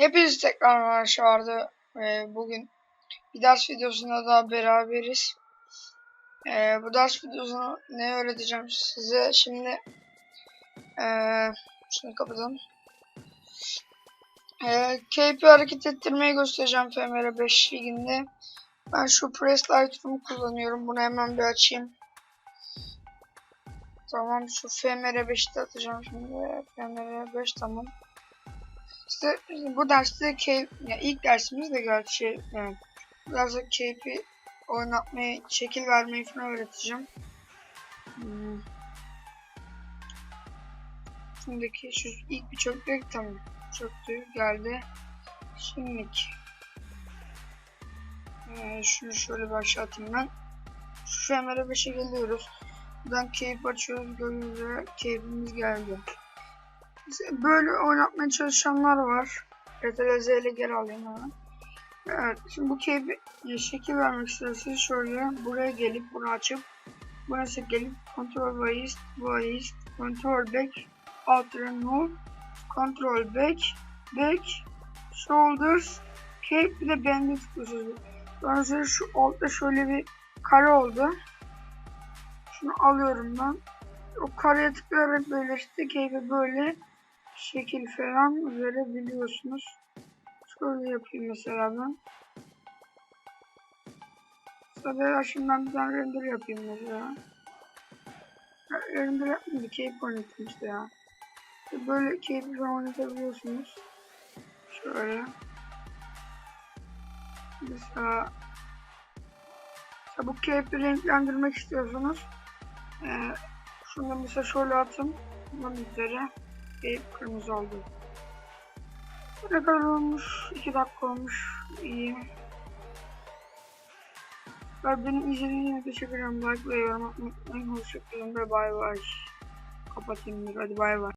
Hepiniz tekrar arkadaşlar ee, bugün bir ders videosunda daha beraberiz. Ee, bu ders videosunu ne öğreteceğim size şimdi ee, şunu kapatalım. Ee, KP hareket ettirmeyi göstereceğim FMR 5 liginde. Ben şu Press Lightroom'u kullanıyorum. Bunu hemen bir açayım. Tamam şu FMR 5'te atacağım şimdi. FMR 5 tamam. İşte bu derste keyif, ya ilk dersimiz de gerçi yani biraz da keyfi oynatmayı, şekil vermeyi falan öğreteceğim. Hmm. Şimdiki şu ilk bir çöktü tamam. Çöktü geldi. Şimdiki. Ee, şunu şöyle başlatayım ben. Şu FMR 5'e geliyoruz. Buradan keyif açıyoruz. Gördüğünüz üzere keyfimiz geldi. Böyle oynatmaya çalışanlar var. RTLZ ile geri alayım hemen. Evet, şimdi bu keyfi şekil vermek istiyorsanız şöyle buraya gelip bunu açıp burası gelip Control Waist, Waist, Control Back, Alt Remove, Control Back, Back, Shoulders, Cape bir de Band'i tıklıyorsunuz. Sonra şu altta şöyle bir kare oldu. Şunu alıyorum ben. O kareye tıklayarak böyle işte Cape'e böyle şekil falan verebiliyorsunuz. Şöyle yapayım mesela ben. Mesela şimdi ben bir tane render yapayım mesela. Ya, Render yapmayayım da keyif oynatayım işte ya. İşte böyle keyifli falan oynatabiliyorsunuz. Şöyle. Mesela bu keyfi renklendirmek istiyorsunuz. Ee, şunu mesela şöyle atın. Bunun üzere ve kırmızı oldu. Ne kadar olmuş? 2 dakika olmuş. İyi. Ve beni izlediğiniz için teşekkür ederim. Like ve yorum atmayı unutmayın. Hoşçakalın ve bay bay. Kapatayım.